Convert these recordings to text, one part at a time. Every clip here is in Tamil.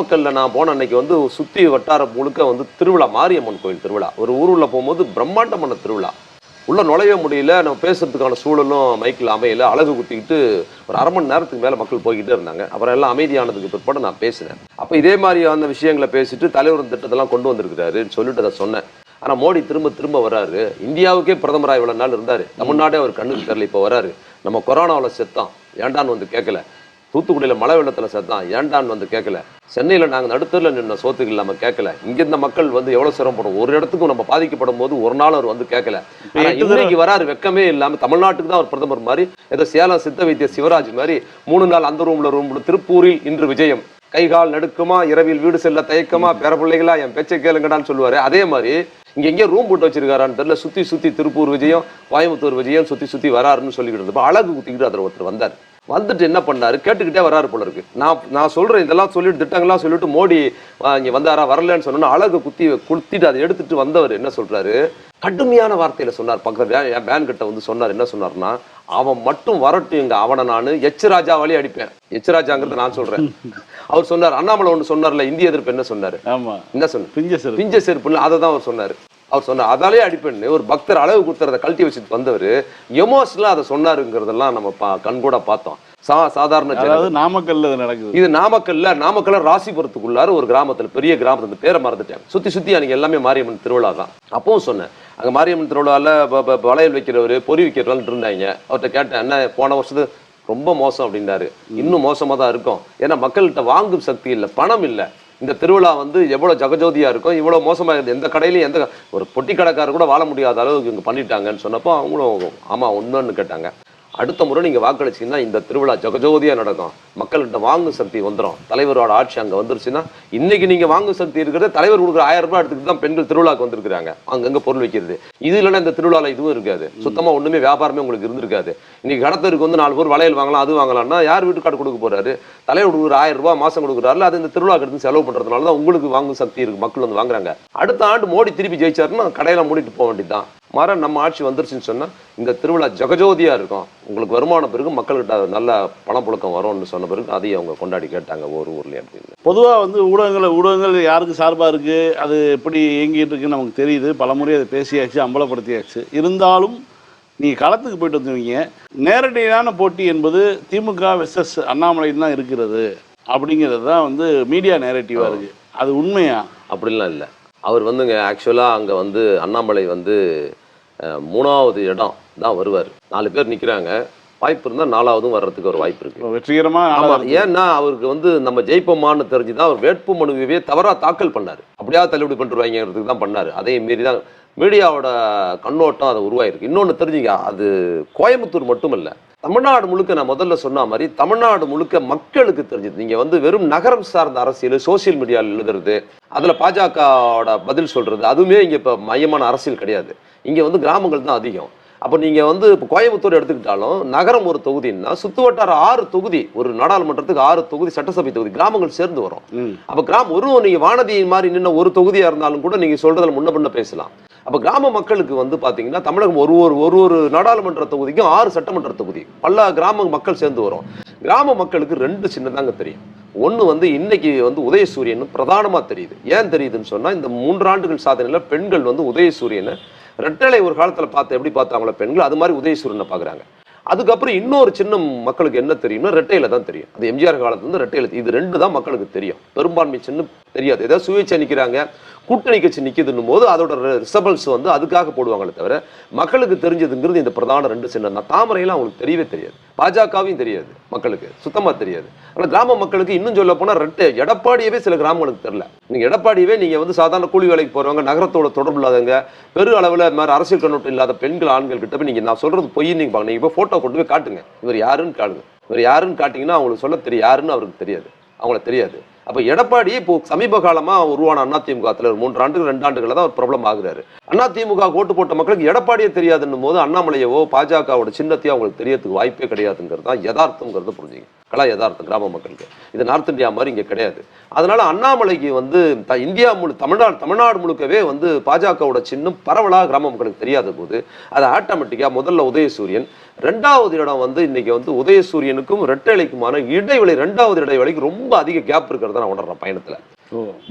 நாமக்கல்ல நான் போன அன்னைக்கு வந்து சுத்தி வட்டார முழுக்க வந்து திருவிழா மாரியம்மன் கோயில் திருவிழா. ஒரு ஊருள்ள போகும்போது பிரம்மாண்டமான திருவிழா. உள்ள நுழைய முடியல நம்ம பேசுறதுக்கான சூழலும் மைக்கில் அமையல. அழகு குத்திக்கிட்டு ஒரு அரை மணி நேரத்துக்கு மேல மக்கள் போய்கிட்டே இருந்தாங்க. அப்புறம் எல்லாம் அமைதியானதுக்கு பிற்பாடு நான் பேசினேன். அப்ப இதே மாதிரியான விஷயங்களை பேசிட்டு தலைவர் திட்டத்தெல்லாம் கொண்டு வந்திருக்கிறாருன்னு சொல்லிட்டு அதை சொன்னேன். ஆனா மோடி திரும்ப திரும்ப வராரு இந்தியாவுக்கே பிரதமரா இவ்வளவு நாள் இருந்தாரு. தமிழ்நாடே அவர் கண்ணுக்கு தெரியல இப்போ வராரு நம்ம கொரோனாவில் செத்தோம். ஏண்டான்னு வந்து கேட்கல. தூத்துக்குடியில மழை வெள்ளத்துல செத்தான் ஏண்டான்னு வந்து கேட்கல சென்னையில நாங்க நடுத்தரில் நின்ன சோத்துக்கு இல்லாம கேட்கல இங்க இருந்த மக்கள் வந்து எவ்வளவு சிரமப்படும்? ஒரு இடத்துக்கும் நம்ம பாதிக்கப்படும் போது ஒரு நாள் அவர் வந்து கேட்கல இன்னைக்கு வராரு வெக்கமே இல்லாம தமிழ்நாட்டுக்கு தான் அவர் பிரதமர் மாதிரி ஏதோ சேலம் சித்த வைத்திய சிவராஜ் மாதிரி மூணு நாள் அந்த ரூம்ல ரூம் திருப்பூரில் இன்று விஜயம். கைகால் நடுக்குமா இரவில் வீடு செல்ல தயக்கமா பேர பிள்ளைகளா என் பேச்சை கேளுங்கடான்னு சொல்லுவாரு. அதே மாதிரி இங்க எங்கேயோ ரூம் போட்டு வச்சிருக்காரான்னு தெரியல. சுத்தி சுத்தி திருப்பூர் விஜயம் கோயம்புத்தூர் விஜயம் சுத்தி சுத்தி வராருன்னு சொல்லிக்கிட்டு இருந்தப்ப அழகு குத்திக்கிட்டு அதில் ஒருத்தர் வந்தார். வந்துட்டு என்ன பண்ணாரு? கேட்டுக்கிட்டே வராரு போல இருக்கு. நான் நான் சொல்றேன் இதெல்லாம் சொல்லிட்டு திட்டங்கள்லாம் சொல்லிட்டு மோடி இங்க வந்தாரா வரலன்னு சொன்னா அழகு குத்தி குத்திட்டு அதை எடுத்துட்டு வந்தவர் என்ன சொல்றாரு? கடுமையான வார்த்தையில சொன்னார். பக்கத்துல வே- என் பேன் கிட்ட வந்து சொன்னார். என்ன சொன்னார்னா அவன் மட்டும் வரட்டும் இங்க அவனை நான் எச் ராஜாவாலே அடிப்பேன். எச் ராஜாங்கிறத நான் சொல்றேன். அவர் சொன்னார் அண்ணாமலை ஒன்று சொன்னார்ல இந்திய எதிர்ப்பு. என்ன சொன்னாரு? என்ன சொன்னார்? பிஞ்ச சார் பிஞ்ச செருப்புன்னு அதை தான் அவர் சொன்னார். அவர் சொன்னார் அதாலே அடிப்பேன்னு ஒரு பக்தர் அளவு குத்துறத கழட்டி வச்சுட்டு வந்தவர் எமோஷனலாக அதை சொன்னாருங்கிறதெல்லாம் நம்ம பா கண்கூட பார்த்தோம். சா சாதாரண. அதாவது நாமக்கல்ல நடக்குது. இது நாமக்கல்ல நாமக்கல்ல ராசிபுரத்துக்குள்ளார ஒரு கிராமத்துல பெரிய கிராமத்துல பேரை மறந்துட்டேன். சுத்தி சுத்தி அன்னைக்கு எல்லாமே மாரியம்மன் திருவிழா தான். அப்பவும் சொன்னேன் அங்க மாரியம்மன் ப- வளையல் வைக்கிறவர் பொறி வைக்கிறவர்கள் இருந்தாங்க அவர்கிட்ட கேட்டேன் என்ன போன வருஷத்து ரொம்ப மோசம் அப்படின்னாரு. இன்னும் மோசமா தான் இருக்கும். ஏன்னா மக்கள்கிட்ட வாங்கும் சக்தி இல்லை பணம் இல்லை. இந்த திருவிழா வந்து எவ்வளோ ஜகஜோதியாக இருக்கும் இவ்வளோ மோசமாக இருக்குது எந்த கடையிலையும் எந்த ஒரு பொட்டி கடைக்காரர் கூட வாழ முடியாத அளவுக்கு இங்கே பண்ணிட்டாங்கன்னு சொன்னப்போ அவங்களும் ஆமாம் உண்மைன்னு கேட்டாங்க. அடுத்த முறை நீங்க வாக்களிச்சீங்கன்னா இந்த திருவிழா ஜகஜோதியா நடக்கும். மக்கள்கிட்ட வாங்கும் சக்தி வந்துடும் தலைவரோட ஆட்சி அங்க வந்துருச்சுன்னா இன்னைக்கு நீங்க வாங்கும் சக்தி இருக்கிறது தலைவர் கொடுக்குற ஆயிரம் ரூபாய் எடுத்துக்கிட்டு தான் பெண்கள் திருவிழாக்கு வந்திருக்காங்க அங்கங்க பொருள் வைக்கிறது. இது இல்லைன்னா இந்த திருவிழால இதுவும் இருக்காது. சுத்தமா ஒண்ணுமே வியாபாரமே உங்களுக்கு இருந்திருக்காது. இன்னைக்கு கடத்தருக்கு வந்து நாலு பேர் வளையல் வாங்கலாம் அது வாங்கலாம்னா யார் வீட்டுக்காடு கொடுக்க போறாரு? தலைவர் கொடுக்குற ஆயிரம் ரூபாய் மாசம் கொடுக்குறாருல அது இந்த திருவிழாக்கு எடுத்து செலவு பண்றதுனால தான் உங்களுக்கு வாங்கும் சக்தி இருக்கு மக்கள் வந்து வாங்குறாங்க. அடுத்த ஆண்டு மோடி திருப்பி ஜெயிச்சாருன்னா கடையில மூடிட்டு போக வேண்டியதுதான். மர நம்ம ஆட்சி வந்துருச்சுன்னு சொன்னா இந்த திருவிழா ஜெகஜோதியா இருக்கும். உங்களுக்கு வருமானம் பிறகு மக்கள்கிட்ட நல்ல பணப்புழக்கம் வரும்னு சொன்ன பிறகு அதையும் அவங்க கொண்டாடி கேட்டாங்க ஒரு ஊர்ல அப்படின்னு. பொதுவா வந்து ஊடகங்கள் ஊடகங்கள் யாருக்கு சார்பா இருக்கு அது எப்படி இயங்கிட்டு இருக்குன்னு நமக்கு தெரியுது. பலமுறை அதை பேசியாச்சு அம்பலப்படுத்தியாச்சு. இருந்தாலும் நீங்க களத்துக்கு போயிட்டு வந்துருவீங்க. நேரடியான போட்டி என்பது திமுக வெர்சஸ் அண்ணாமலைன்னு தான் இருக்கிறது. அப்படிங்கிறது தான் வந்து மீடியா நேரட்டிவா இருக்கு. அது உண்மையா? அப்படிலாம் இல்லை. அவர் வந்துங்க ஆக்சுவலாக அங்கே வந்து அண்ணாமலை வந்து மூணாவது இடம் தான் வருவார். நாலு பேர் நிற்கிறாங்க வாய்ப்பு இருந்தால் நாலாவதும் வர்றதுக்கு ஒரு வாய்ப்பு இருக்கு. வெற்றிகரமா ஆமா ஏன்னா அவருக்கு வந்து நம்ம ஜெயிப்போமான்னு தெரிஞ்சு தான் அவர் வேட்பு மனுவே தவறா தாக்கல் பண்ணாரு. அப்படியா தள்ளுபடி பண்ணிருவாங்கிறதுக்கு தான் பண்ணாரு. அதே மீறி தான் மீடியாவோட கண்ணோட்டம் அது உருவாயிருக்கு. இன்னொன்னு தெரிஞ்சுங்க அது கோயம்புத்தூர் மட்டும் இல்ல தமிழ்நாடு முழுக்க நான் முதல்ல சொன்ன மாதிரி தமிழ்நாடு முழுக்க மக்களுக்கு தெரிஞ்சது. நீங்க வந்து வெறும் நகரம் சார்ந்த அரசியல் சோசியல் மீடியாவில் எழுதுறது அதுல பாஜகவோட பதில் சொல்றது அதுவுமே இங்க இப்ப மையமான அரசியல் கிடையாது. இங்க வந்து கிராமங்கள் தான் அதிகம். அப்போ நீங்க வந்து இப்போ கோயம்புத்தூர் எடுத்துக்கிட்டாலும் நகரம் ஒரு தொகுதின்னா சுத்து வட்டார ஆறு தொகுதி ஒரு நாடாளுமன்றத்துக்கு ஆறு தொகுதி சட்டசபை தொகுதி கிராமங்கள் சேர்ந்து வரும். அப்ப கிராமம் ஒரு நீங்க வானதி மாதிரி நின்ன ஒரு தொகுதியா இருந்தாலும் கூட நீங்க சொல்றதுல முன்ன பின்ன பேசலாம். அப்போ கிராம மக்களுக்கு வந்து பார்த்தீங்கன்னா தமிழகம் ஒரு ஒரு ஒரு ஒரு நாடாளுமன்ற தொகுதிக்கும் ஆறு சட்டமன்ற தொகுதி பல கிராம மக்கள் சேர்ந்து வரும். கிராம மக்களுக்கு ரெண்டு சின்னதாங்க தெரியும். ஒன்று வந்து இன்னைக்கு வந்து உதயசூரியன் பிரதானமாக தெரியுது. ஏன் தெரியுதுன்னு சொன்னால் இந்த மூன்றாண்டுகள் சாதனையில் பெண்கள் வந்து உதயசூரியனை ரெட்டலை ஒரு காலத்தில் பார்த்து எப்படி பார்த்தாங்களோ பெண்கள் அது மாதிரி உதயசூரியனை பார்க்குறாங்க. அதுக்கப்புறம் இன்னொரு சின்ன மக்களுக்கு என்ன தெரியும்னா ரெட்டையில தான் தெரியும். அது எம்ஜிஆர் காலத்துல இருந்து ரெட்டையில இது ரெண்டு தான் மக்களுக்கு தெரியும். பெரும்பான்மை சின்ன தெரியாது. ஏதாவது சுயேட்சை நிற்கிறாங்க கூட்டணி கட்சி நிற்கிதுன்னும் போது அதோட ரிசபல்ஸ் வந்து அதுக்காக போடுவாங்களே தவிர மக்களுக்கு தெரிஞ்சதுங்கிறது இந்த பிரதான ரெண்டு சின்னம் தான். தாமரையெல்லாம் அவங்களுக்கு தெரியவே தெரியாது. பாஜகவையும் தெரியாது மக்களுக்கு சுத்தமாக தெரியாது. ஆனால் கிராம மக்களுக்கு இன்னும் சொல்ல போனால் ரெட்டு எடப்பாடியவே சில கிராமங்களுக்கு தெரில நீங்கள் எடப்பாடியவே நீங்கள் வந்து சாதாரண கூலி வேலைக்கு போகிறவங்க நகரத்தோட தொடர்பு இல்லாதவங்க பெரு அளவில் மாதிரி அரசியல் கண்ணோட்டம் இல்லாத பெண்கள் ஆண்கள் கிட்ட போய் நீங்கள் நான் சொல்கிறது பொய் நீங்கள் பாருங்க. நீங்கள் போய் ஃபோட்டோ கொண்டு போய் காட்டுங்க. இவர் யாருன்னு காட்டுங்க. இவர் யாருன்னு காட்டிங்கன்னா அவங்களுக்கு சொல்ல தெரியும் யாருன்னு அவருக்கு தெரியாது. அவங்கள தெரியாது. அப்போ எடப்பாடி இப்போ சமீப காலமா உருவான அதிமுக ஒரு மூன்று ஆண்டுகள் ரெண்டு ஆண்டுகளில் தான் அவர் பிரபலம் ஆகுறாரு. அண்ணா திமுக ஓட்டு போட்ட மக்களுக்கு எடப்பாடியே தெரியாதுன்னும் போது அண்ணாமலையவோ பாஜகவோட சின்னத்தையோ அவங்களுக்கு தெரியறதுக்கு வாய்ப்பே கிடையாதுங்கிறது தான் யதார்த்தங்கிறத புரிஞ்சுங்க. கலா யதார்த்தம் கிராம மக்களுக்கு. இது நார்த் இந்தியா மாதிரி இங்கே கிடையாது. அதனால அண்ணாமலைக்கு வந்து த- இந்தியா முழு தமிழ்நாடு தமிழ்நாடு முழுக்கவே வந்து பாஜகவோட சின்னம் பரவலாக கிராம மக்களுக்கு தெரியாத போது அது ஆட்டோமேட்டிக்காக முதல்ல உதயசூரியன் ரெண்டாவது இடம் வந்து இன்னைக்கு வந்து உதயசூரியனுக்கும் ரெட்டலைக்குமான இடைவெளி ரெண்டாவது இடைவெளிக்கு ரொம்ப அதிக கேப் இருக்கிற நான் உணர்றேன் பயணத்துல.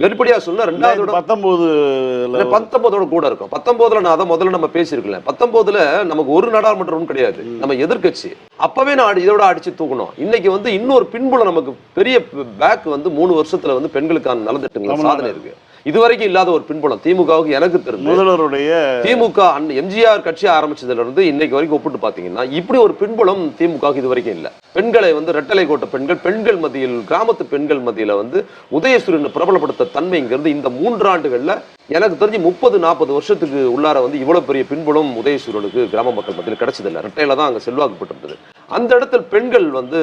வெளிப்படையா சொன்னா ரெண்டாவது இடம் பத்தொன்பதுல பத்தொன்பதோட கூட இருக்கும். பத்தொன்பதுல நான் அதான் முதல்ல நம்ம பேசியிருக்கல பத்தொன்பதுல நமக்கு ஒரு நாடாளுமன்றமும் கிடையாது. நம்ம எதிர்க்கட்சி. அப்பவே நான் இதோட அடிச்சு தூக்கணும். இன்னைக்கு வந்து இன்னொரு பின்புலம் நமக்கு பெரிய பேக் வந்து மூணு வருஷத்துல வந்து பெண்களுக்கான நலத்திட்டங்கள் சாதனை இருக்கு. இதுவரைக்கும் இல்லாத ஒரு பின்புலம். திமுகவுக்கு எனக்கு தெரிஞ்சு முதல்வருடைய திமுக எம்ஜிஆர் கட்சி ஆரம்பிச்சதுல இருந்து இன்னைக்கு வரைக்கும் ஒப்பிட்டு பாத்தீங்கன்னா இப்படி ஒரு பின்புலம் திமுக இது வரைக்கும் இல்ல. பெண்களை வந்து ரெட்டலை கோட்ட பெண்கள் பெண்கள் மத்தியில் கிராமத்து பெண்கள் மத்தியில் வந்து உதயசூரியனை பிரபலப்படுத்த தன்மைங்கிறது இந்த மூன்றாண்டுகளில் எனக்கு தெரிஞ்சு முப்பது நாற்பது வருஷத்துக்கு உள்ளார வந்து இவ்வளோ பெரிய பின்புலம் உதயசூரனுக்கு கிராம மக்கள் மத்தியில் கிடைச்சதில்ல. ரெட்டையில் தான் அங்கே செல்வாக்குப்பட்டிருந்தது. அந்த இடத்துல பெண்கள் வந்து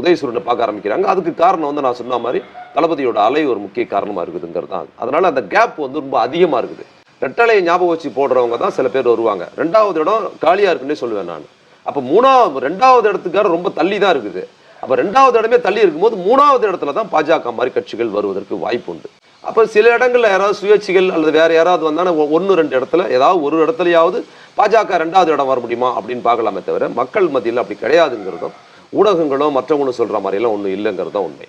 உதயசூரனை பார்க்க ஆரம்பிக்கிறாங்க. அதுக்கு காரணம் வந்து நான் சொன்ன மாதிரி தளபதியோட அலை ஒரு முக்கிய காரணமாக இருக்குதுங்கிறது தான். அதனால் அந்த கேப் வந்து ரொம்ப அதிகமாக இருக்குது. ரெட்டலையை ஞாபகம் வச்சு போடுறவங்க தான் சில பேர் வருவாங்க. ரெண்டாவது இடம் காலியாக இருக்குன்னே சொல்லுவேன் நான். அப்போ மூணாவது ரெண்டாவது இடத்துக்கார ரொம்ப தள்ளி தான் இருக்குது. அப்போ ரெண்டாவது இடமே தள்ளி இருக்கும்போது மூணாவது இடத்துல தான் பாஜக மாதிரி கட்சிகள் வருவதற்கு வாய்ப்பு உண்டு. அப்போ சில இடங்களில் யாராவது சுயேட்சிகள் அல்லது வேறு யாராவது வந்தாலும் ஒன்று ரெண்டு இடத்துல ஏதாவது ஒரு இடத்துலையாவது பாஜக ரெண்டாவது இடம் வர முடியுமா அப்படின்னு பார்க்கலாமே தவிர மக்கள் மத்தியில் அப்படி கிடையாதுங்கிறதும் ஊடகங்களோ மற்றவங்களும் சொல்கிற மாதிரி எல்லாம் ஒன்றும் இல்லைங்கிறது தான் உண்மை.